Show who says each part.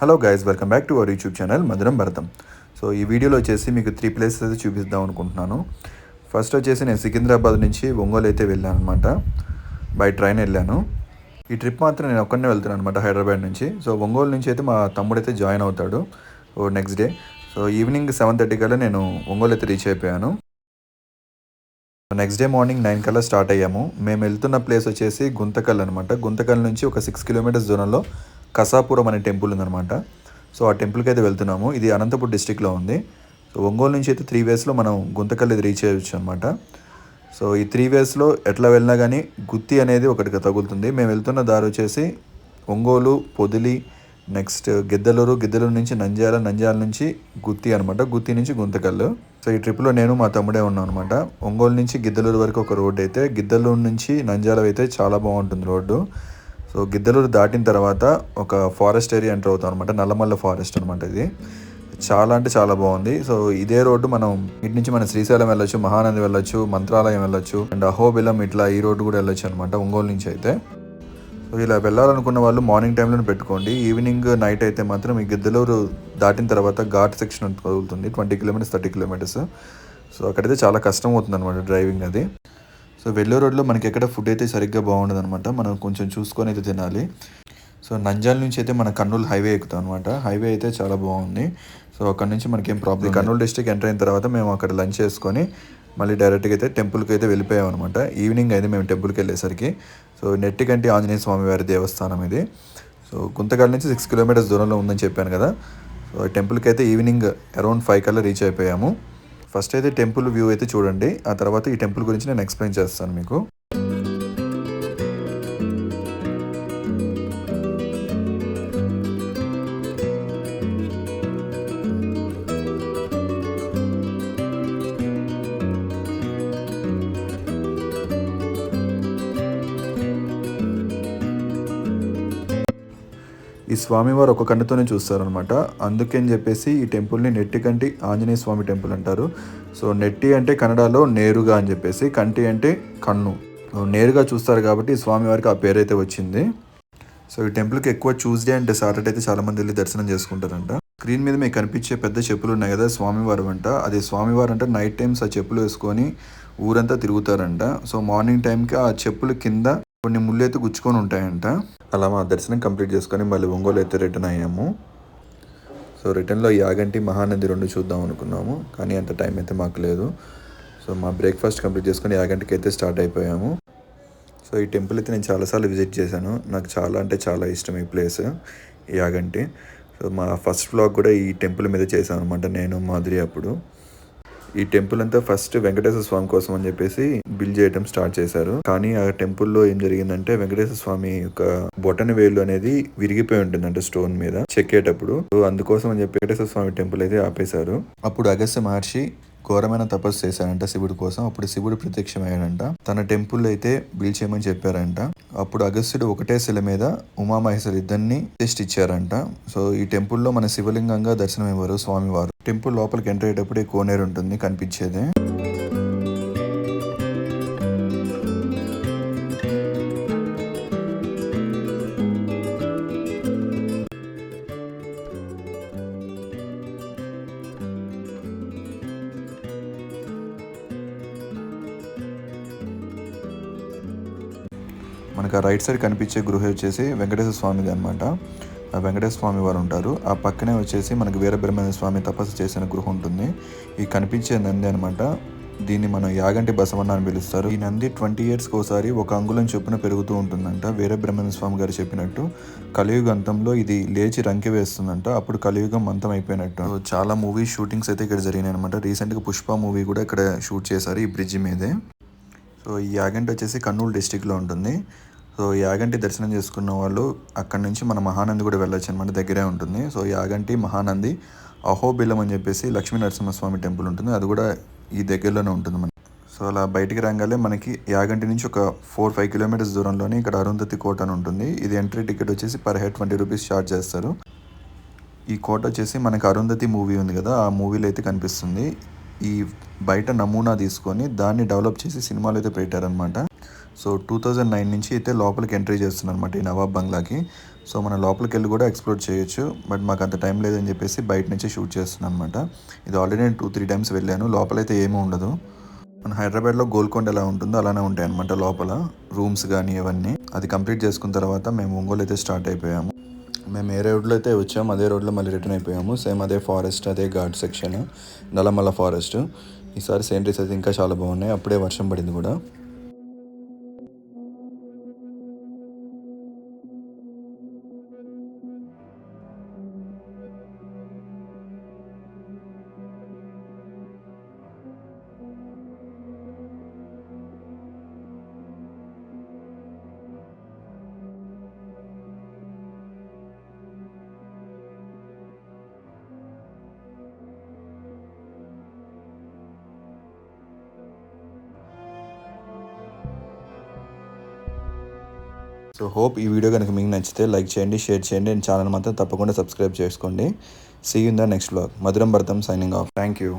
Speaker 1: Hello guys welcome back to our YouTube channel Madhuram Bharatam so ఈ వీడియోలో వచ్చేసి మీకు త్రీ ప్లేసెస్ అయితే చూపిద్దాం అనుకుంటున్నాను. ఫస్ట్ వచ్చేసి నేను సికింద్రాబాద్ నుంచి ఒంగోలు అయితే వెళ్ళాను అనమాట బై ట్రైన్ వెళ్ళాను. ఈ ట్రిప్ మాత్రం నేను ఒక్కడనే వెళ్తున్నాను అనమాట హైదరాబాద్ నుంచి. సో ఒంగోలు నుంచి అయితే మా తమ్ముడు అయితే జాయిన్ అవుతాడు ఓ next day so evening seven thirty కల్లా నేను ఒంగోలు అయితే రీచ్ అయిపోయాను. నెక్స్ట్ డే మార్నింగ్ నైన్ కల్లా స్టార్ట్ అయ్యాము. మేము వెళ్తున్న ప్లేస్ వచ్చేసి గుంతకల్ అనమాట గుంతకల్ నుంచి ఒక సిక్స్ కిలోమీటర్స్ దూరంలో కసాపురం అనే టెంపుల్ ఉందన్నమాట. సో ఆ టెంపుల్కి అయితే వెళ్తున్నాము. ఇది అనంతపూర్ డిస్టిక్లో ఉంది. సో ఒంగోలు నుంచి అయితే త్రీ వేస్లో మనం గుంతకల్ రీచ్ అయ్యొచ్చు అనమాట సో ఈ త్రీ వేస్లో ఎట్లా వెళ్ళినా కానీ గుత్తి అనేది ఒకటిగా తగులుతుంది. మేము వెళ్తున్న దారి వచ్చేసి ఒంగోలు పొదిలి నెక్స్ట్ గిద్దలూరు గిద్దలూరు నుంచి నంద్యాల నంద్యాల నుంచి గుత్తి అనమాట గుత్తి నుంచి గుంతకల్లు సో ఈ ట్రిప్లో నేను మా తమ్ముడే ఉన్నాం అనమాట ఒంగోలు నుంచి గిద్దలూరు వరకు ఒక రోడ్ అయితే గిద్దలూరు నుంచి నంద్యాల అయితే చాలా బాగుంటుంది రోడ్డు. సో గిద్దలూరు దాటిన తర్వాత ఒక ఫారెస్ట్ ఏరియా ఎంటర్ అవుతాం అనమాట నల్లమల్ల ఫారెస్ట్ అనమాట ఇది. చాలా అంటే చాలా బాగుంది. సో ఇదే రోడ్డు మనం ఇటు నుంచి మనం శ్రీశైలం వెళ్ళొచ్చు మహానంది వెళ్ళొచ్చు మంత్రాలయం వెళ్ళొచ్చు అండ్ అహోబిలం ఇట్లా ఈ రోడ్డు కూడా వెళ్ళొచ్చు అనమాట ఒంగోలు నుంచి అయితే. సో ఇలా వెళ్ళాలనుకున్న వాళ్ళు మార్నింగ్ టైంలో పెట్టుకోండి. ఈవినింగ్ నైట్ అయితే మాత్రం ఈ గిద్దలూరు దాటిన తర్వాత ఘాట్ సెక్షన్ కదులుతుంది twenty kilometres thirty kilometres so అక్కడైతే చాలా కష్టం అవుతుంది అనమాట డ్రైవింగ్ అది. సో వెళ్ళే రోడ్లో మనకి ఎక్కడ ఫుడ్ అయితే సరిగ్గా బాగుండదు అనమాట మనం కొంచెం చూసుకొని అయితే తినాలి. సో నంజాల నుంచి అయితే మన కర్నూలు హైవే ఎక్కుతాం అనమాట హైవే అయితే చాలా బాగుంది. సో అక్కడ నుంచి మనకి ఏం ప్రాబ్లం కర్నూలు డిస్ట్రిక్ట్ ఎంటర్ అయిన తర్వాత మేము అక్కడ లంచ్ చేసుకొని మళ్ళీ డైరెక్ట్గా అయితే టెంపుల్కి అయితే వెళ్ళిపోయాం అనమాట ఈవినింగ్ అయితే మేము టెంపుల్కి వెళ్ళేసరికి. సో నెట్టికంటి ఆంజనేయ స్వామి వారి దేవస్థానం ఇది. సో గుంతకల్ నుంచి సిక్స్ కిలోమీటర్స్ దూరంలో ఉందని చెప్పాను కదా. సో టెంపుల్కి అయితే ఈవినింగ్ అరౌండ్ ఫైవ్ కల్లా రీచ్ అయిపోయాము. ఫస్ట్ అయితే టెంపుల్ వ్యూ అయితే చూడండి. ఆ తర్వాత ఈ టెంపుల్ గురించి నేను ఎక్స్ప్లెయిన్ చేస్తాను మీకు. ఈ స్వామివారు ఒక కన్నుతోనే చూస్తారనమాట అందుకని చెప్పేసి ఈ టెంపుల్ని నెట్టి కంటి ఆంజనేయ స్వామి టెంపుల్ అంటారు. సో నెట్టి అంటే కన్నడలో నేరుగా అని చెప్పేసి కంటి అంటే కన్ను. నేరుగా చూస్తారు కాబట్టి ఈ స్వామివారికి ఆ పేరు అయితే వచ్చింది. సో ఈ టెంపుల్కి ఎక్కువ ట్యూస్డే అండ్ సాటర్డే అయితే చాలామంది వెళ్ళి దర్శనం చేసుకుంటారంట. స్క్రీన్ మీద మీకు కనిపించే పెద్ద చెప్పులు ఉన్నాయి కదా స్వామివారు అంట. అది స్వామివారు అంటే నైట్ టైమ్స్ ఆ చెప్పులు వేసుకొని ఊరంతా తిరుగుతారంట. సో మార్నింగ్ టైంకి ఆ చెప్పులు కింద కొన్ని ముళ్ళు అయితే గుచ్చుకొని ఉంటాయంట. అలా మా దర్శనం కంప్లీట్ చేసుకొని మళ్ళీ ఒంగోలు అయితే రిటర్న్ అయ్యాము. సో రిటర్న్లో యాగంటి మహానది రెండు చూద్దాం అనుకున్నాము. కానీ అంత టైం అయితే మాకు లేదు. సో మా బ్రేక్ఫాస్ట్ కంప్లీట్ చేసుకొని యాగంటికి అయితే స్టార్ట్ అయిపోయాము. సో ఈ టెంపుల్ అయితే నేను చాలాసార్లు విజిట్ చేశాను. నాకు చాలా అంటే చాలా ఇష్టం ఈ ప్లేస్ యాగంటి సో మా ఫస్ట్ వ్లాగ్ కూడా ఈ టెంపుల్ మీద చేశాను అనమాట నేను మాధురి అప్పుడు. ఈ టెంపుల్ అంతా ఫస్ట్ వెంకటేశ్వర స్వామి కోసం అని చెప్పేసి బిల్డ్ చేయడం స్టార్ట్ చేశారు. కానీ ఆ టెంపుల్లో ఏం జరిగిందంటే వెంకటేశ్వర స్వామి యొక్క బొటన వేలు అనేది విరిగిపోయి ఉంటుందంట స్టోన్ మీద చెక్కేటప్పుడు. అందుకోసం అని చెప్పి వెంకటేశ్వర స్వామి టెంపుల్ అయితే ఆపేశారు. అప్పుడు అగస్త్య మహర్షి ఘోరమైన తపస్సు చేశారంట శివుడి కోసం. అప్పుడు శివుడు ప్రత్యక్షమయ్యాడంట. తన టెంపుల్ అయితే బిల్డ్ చేయమని చెప్పారంట. అప్పుడు అగస్త్యుడు ఒకటే శిల మీద ఉమామహేశ్వరు ఇద్దరిని టెస్ట్ ఇచ్చారంట. సో ఈ టెంపుల్లో మన శివలింగంగా దర్శనం ఇవ్వరు స్వామివారు. టెంపుల్ లోపలికి ఎంటర్ అయ్యేటప్పుడు కోనేరు ఉంటుంది కనిపించేది. మనకు ఆ రైట్ సైడ్ కనిపించే గృహ వచ్చేసి వెంకటేశ్వర స్వామిది అనమాట వెంకటేశ్వర స్వామి వారు ఉంటారు. ఆ పక్కనే వచ్చేసి మనకు వీరబ్రహ్మణ్య స్వామి తపస్సు చేసిన గృహ ఉంటుంది. ఈ కనిపించే నంది అనమాట దీన్ని మనం యాగంటి బసవన్న అని పిలుస్తారు. ఈ నంది ట్వంటీ ఇయర్స్కి ఒకసారి ఒక అంగుళం చొప్పున పెరుగుతూ ఉంటుందంట. వీరబ్రహ్మణ్య స్వామి గారు చెప్పినట్టు కలియుగ అంతంలో ఇది లేచి రంకె వేస్తుందంట. అప్పుడు కలియుగం అంతం అయిపోయినట్టు. చాలా మూవీ షూటింగ్స్ అయితే ఇక్కడ జరిగినాయి అనమాట రీసెంట్గా పుష్ప మూవీ కూడా ఇక్కడ షూట్ చేశారు ఈ బ్రిడ్జ్ మీదే. సో ఈ యాగంటి వచ్చేసి కర్నూలు డిస్టిక్లో ఉంటుంది. సో యాగంటి దర్శనం చేసుకున్న వాళ్ళు అక్కడి నుంచి మన మహానంది కూడా వెళ్ళొచ్చు అనమాట దగ్గరే ఉంటుంది. సో యాగంటి మహానంది అహోబిలం అని చెప్పేసి లక్ష్మీ నరసింహస్వామి టెంపుల్ ఉంటుంది. అది కూడా ఈ దగ్గరలోనే ఉంటుంది మనకి. సో అలా బయటికి రాగానే మనకి యాగంటి నుంచి ఒక ఫోర్ ఫైవ్ కిలోమీటర్స్ దూరంలోనే ఇక్కడ అరుంధతి కోట అని ఉంటుంది. ఇది ఎంట్రీ టికెట్ వచ్చేసి per head twenty rupees charge చేస్తారు. ఈ కోట వచ్చేసి మనకి అరుంధతి మూవీ ఉంది కదా ఆ మూవీలో అయితే కనిపిస్తుంది. ఈ బయట నమూనా తీసుకొని దాన్ని డెవలప్ చేసి సినిమాలు అయితే పెట్టారనమాట సో టూ థౌజండ్ నైన్ నుంచి అయితే లోపలికి ఎంట్రీ చేస్తున్నాను అనమాట ఈ నవాబ్ బంగ్లాకి. సో మన లోపలికి వెళ్ళి కూడా ఎక్స్ప్లోర్ చేయొచ్చు. బట్ మాకు అంత టైం లేదని చెప్పేసి బయట నుంచి షూట్ చేస్తున్నాను అనమాట ఇది ఆల్రెడీ నేను టూ త్రీ టైమ్స్ వెళ్ళాను. లోపలైతే ఏమీ ఉండదు. మన హైదరాబాద్లో గోల్కొండ ఎలా ఉంటుందో అలానే ఉంటాయి అనమాట లోపల. రూమ్స్ కానీ ఇవన్నీ అది కంప్లీట్ చేసుకున్న తర్వాత మేము ఒంగోలు అయితే స్టార్ట్ అయిపోయాము. మేము ఏ రోడ్లో అయితే వచ్చాము అదే రోడ్లో మళ్ళీ రిటర్న్ అయిపోయాము. సేమ్ అదే ఫారెస్ట్ అదే ఘాట్ సెక్షన్ నల్లమల్ల ఫారెస్ట్. ఈసారి సీనరీస్ అయితే ఇంకా చాలా బాగున్నాయి. అప్పుడే వర్షం పడింది కూడా. సో హోప్ ఈ వీడియో కనుక మీకు నచ్చితే లైక్ చేయండి షేర్ చేయండి అండ్ ఛానల్ మాత్రం తప్పకుండా సబ్స్క్రైబ్ చేసుకోండి. See in the next blog Madhuram Bharatam signing of thank you